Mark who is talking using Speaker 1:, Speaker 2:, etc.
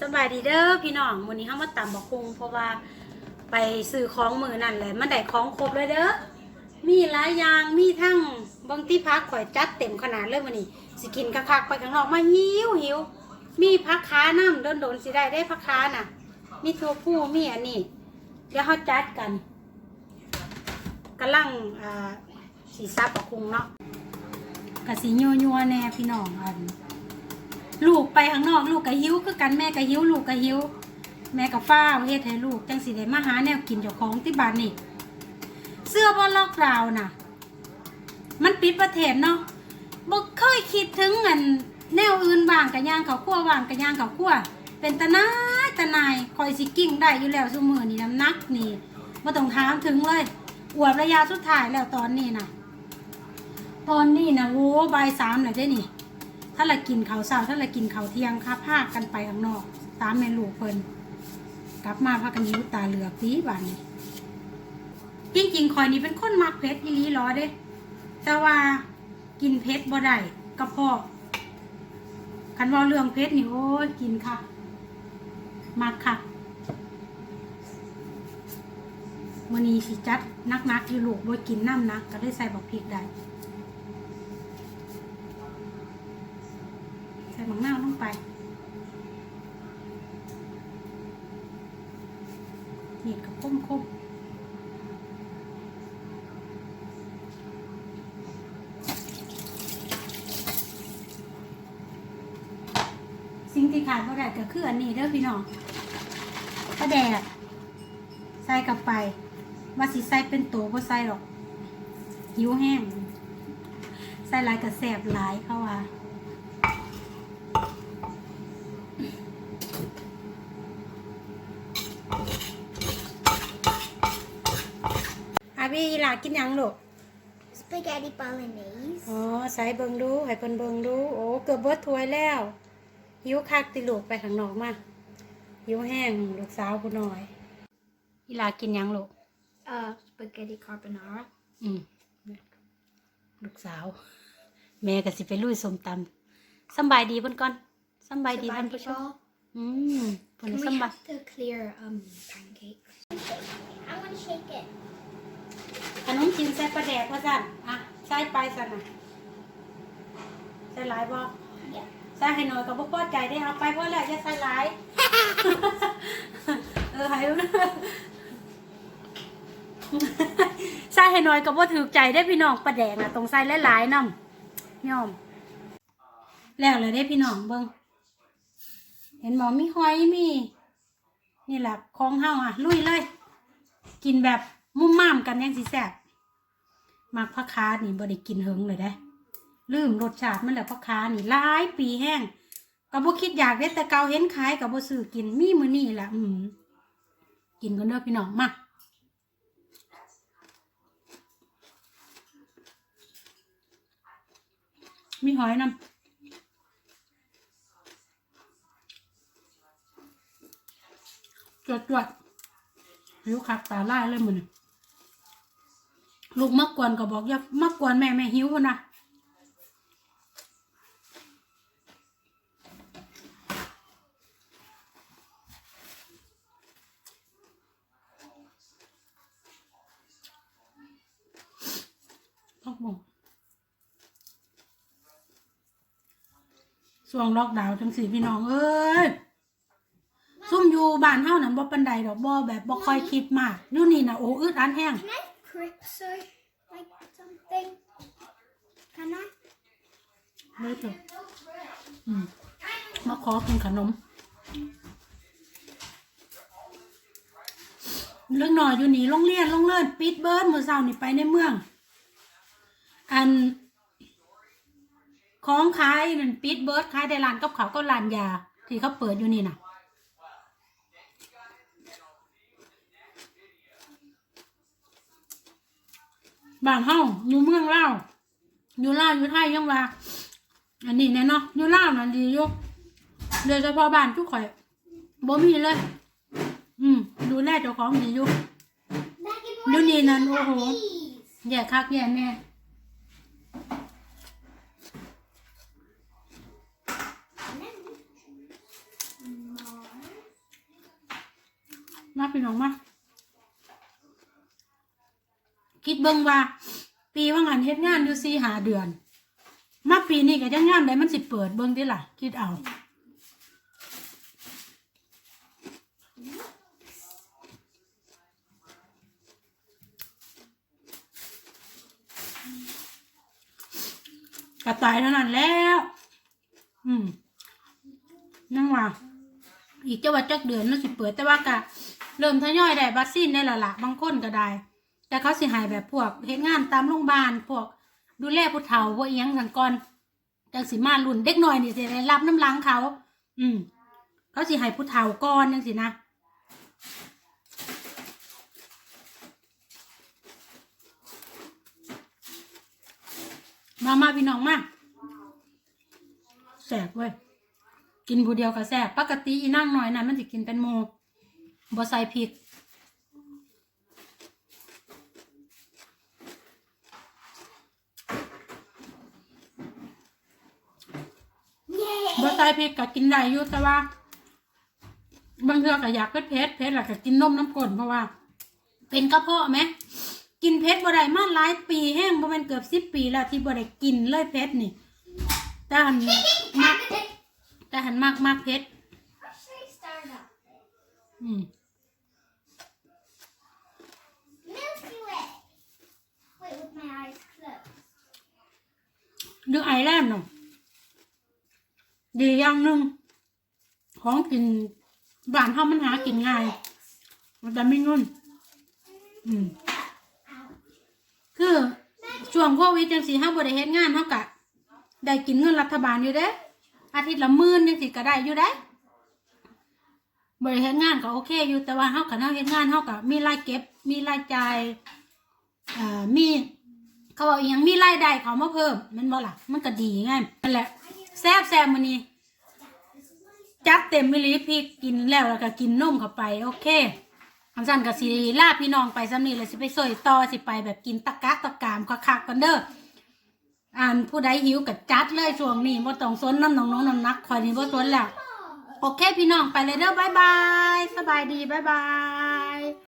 Speaker 1: สบายดีเด้อพี่น้องวันนี้เฮามาตำบักคุงเพราะว่าไปซื้อของมือนั่นแหละมันได้ของครบเลยเด้อมีหลายอย่างมีทั้งบางที่พักข่อยจัดเต็มขนาดเลยวันนี้สิกินคักๆไปข้างนอกมาหิวหิวมีพักค้าน้ำโดนๆสิได้ได้พักค้าน่ะ มีตัวผู้มีอันนี้เดี๋ยวเฮาจัดกันกำลังอ่าสีซับบักคุงเนาะกะสียัวๆแน่พี่น้องอัน ลูกไปข้างนอกลูกกะหิวคือกันแม่กะหิวลูกกะหิว แม่กับฟ้าเฮ็ดให้ลูกจังสิได้มาหาแนวกินเจ้าของที่บ้านนี่เสื้อบ่ล็อกดาวน์น่ะ มันปิดประเทศเนาะบ่เคยคิดถึงอันแนวอื่นบางกะย่างเขาวคั่วบางกะย่างเขาวคั่วเป็นตาหนายตาหนายคอยสิกิ้งได้อยู่แล้วซุมื้อนี่น้ำหนักนี่บ่ต้องถามถึงเลยอวดระยะสุดท้ายแล้วตอนนี้น่ะ ตอนนี้นะโว้บ่ายสามแล้วเด้นี่ ถ้าเรากินข้าวเช้าถ้าเรากินข้าวเที่ยงค่ะพากันไปข้างนอก ตามแม่ลูกเพิ่นกลับมาพากันยิ้ตาเหลือกตีบานนี้จริงๆคอยนี่เป็นคนมักเผ็ดอีลีหรอเด้ แต่ว่ากินเผ็ดบ่ได้กระเพาะคันว่าเรื่องเผ็ดนี่โอ้ยกินค่ะมักค่ะมือนี้สิจัดนักๆอยู่ลูกบ่กินน้ำนะก็ได้ใส่บักพริกได้ ใส่หนีดกับคุ้มคุ้มสิ่งที่ขาดบ่ได้ก็คืออันนี้เด้อพี่น้องปลาแดกใส่กลับไป ว่าสิใส่เป็นโตบ่ใส่หรอกหิวแห้ง ใส่หลายกับแสบหลายเขาว่า อาพี่หลากินหยังลูก
Speaker 2: Spaghetti bolognese.
Speaker 1: อ๋อใส่เบิงดูให้เพิ่นเบิงดู โอ้ เกือบเบิดถ้วยแล้ว หิวคักติลูกไปข้างนอกมา หิวแห้งลูกสาวผู้น้อย อีหลากินหยังลูก
Speaker 2: Uh, spaghetti carbonara.
Speaker 1: อืมลูกสาว แม่ก็สิไปลุยส้มตำสำบายดีเพิ่นก่อนสำบายดีเพิ่นผู้ชม อืมเพิ่น
Speaker 2: Can
Speaker 1: สำ
Speaker 2: we
Speaker 1: บาย
Speaker 2: have the clear um pancake? I want to shake it.
Speaker 1: ขนมจีนใส่ปลาแดกว่าสั่นอะใส่ไปสั่นน่ะใส่หลายบ่
Speaker 2: Yeah.
Speaker 1: ใส่ให้หน่อยก็บ่พอใจได้เอาไปเพราะแล้วจะใส่หลายเออให้รู้นะใส่ให้หน่อยก็บ่ถูกใจได้พี่น้องปลาแดกน่ะต้องใส่หลายๆนำยอม แล้วเลยได้พี่น้องเบิ่งเห็นหมอมีหอยมี นี่แหละของเฮาอะ ลุยเลย กินแบบมุ่มม่ามกันยังสิแซ่บ มักพักคานี่บ่ได้กินเฮงเลยได้ลืมรสชาติมันแล้วพักคานี่หลายปีแห้งก็บ่คิดอยากเด้แต่เกาเห็นขายก็บ่ซื้อกินมีมื้อนี้ล่ะอืมกินกันเด้อพี่น้องมามีหอยนำจวดจวดหิวคักตาล่ายเลยมือนี้ ลูกมักกวนก็บอกอย่ามักกวนแม่แม่หิวพุ่นนะพักบ่งช่วงล็อกดาวน์จังสี่พี่น้องเอ้ยซุ่มอยู่บ้านเฮานั่นบ่ปันใดดอกบ่แบบบ่ค่อยคิดมากอยู่นี่น่ะโอ้อึดอันแห้ง
Speaker 2: Can I prick so like something? Can I?
Speaker 1: เลยเถอะอืมมาขอกินขนมเรื่องหน่อยอยู่นี่โรงเรียนโรงเรียนปิดเบิร์ดมื้อเช้านี่ไปในเมือง อันของขายนั่นปิดเบิร์ดขายแต่ร้านกับเขาวก็ร้านยา ที่เขาเปิดอยู่นี่น่ะ บ้านเฮาอยู่เมืองเลาอยู่เลาอยู่ไทยยังว่า อันนี้แน่เนาะอยู่เลานั่นดีอยู่โดยเฉพาะบ้านทุกข่อยบ่มีเลย อืมดูแลเจ้าของดีอยู่ดูนี่นั่นโอ้โหแย่คักแย่แน่มาพี่น้องมาคิดเบิ่งว่า ปีว่างานเฮ็ดงานอยู่สี่หาเดือน มาปีนี้ก็ยังงานใดมันสิเปิดเบิ่งติล่ะ คิดเอากระต่ายเท่านั้นแล้ว อืมนั่งว่าอีกจะว่าจักเดือนมันสิเปิดแต่ว่ากะเริ่มทยอยได้วัคซีนได้ละละบางคนก็ได้ แต่เขาสิหายแบบพวกเฮ็ดงานตามโรงพยาบาลพวกดูแลผู้เฒ่าพวกเอียงสังกอนจังสิมารุ่นเด็กน้อยนี่สิได้รับน้ำลังเขา อืม เขาสิให้ผู้เฒ่าก่อนจังสินะมามาพี่น้องมาแสบเว้ยกินผู้เดียวก็แสบปกติอีนั่งหน่อยนะมันสิกินเป็นโมบ่ใส่พริก
Speaker 2: เย้
Speaker 1: บ่ ใส่พริกก็กินได้อยู่แต่ว่า บางเทื่อก็อยากเผ็ดเผ็ดเผ็ดแล้วก็กินนมน้ำกลนเพราะว่า เป็นกระเพาะไหมกินเผ็ดบ่ได้มาหลายปีแห้งบ่แม่นเกือบสิบปีแล้วที่บ่ได้กินเลยเผ็ดนี่แต่หันมักแต่หันมากมากเผ็ด
Speaker 2: How should I start up?
Speaker 1: อืม
Speaker 2: Milky Way. Wait, with my eyes closed.
Speaker 1: ดูไอแลน ดีอย่างหนึ่งของกินบ้านเฮามันหากินง่าย มันจะไม่งุนอืม คือช่วงโควิดจังสีเฮาบ่ได้เฮ็ดงานเฮากะได้กินเงินรัฐบาลอยู่เด้ อาทิตย์ละหมื่นจังซี่ก็ได้อยู่เด้บ่ได้เฮ็ดงานก็โอเคอยู่แต่ว่าเฮาคันเฮาเฮ็ดงานเฮาก็มีรายเก็บ มีรายจ่ายอ่ามี เขาบอกอหยังมีรายได้เขามาเพิ่มมันบ่ล่ะ มันก็ดีไงนั่นแหละ แซ่บแซ่บมื้อนี้จัดเต็มมิลลิพริกกินแล้วแล้วก็กินนมเข้าไป โอเคคำสั่นกับสีลาพี่น้องไปซ้ำนี่เลยสิไปสวยต่อสิไปแบบกินตะกะตะกามคักๆกันเด้ออ่านผู้ใดหิวกับจัดเลยช่วงนี้บ่ต้องสนน้ำน้องน้องน้ำนักคอยนี่บ่สนแล้ว โอเคพี่น้องไปเลยเด้อบายบาย สบายดีบายบาย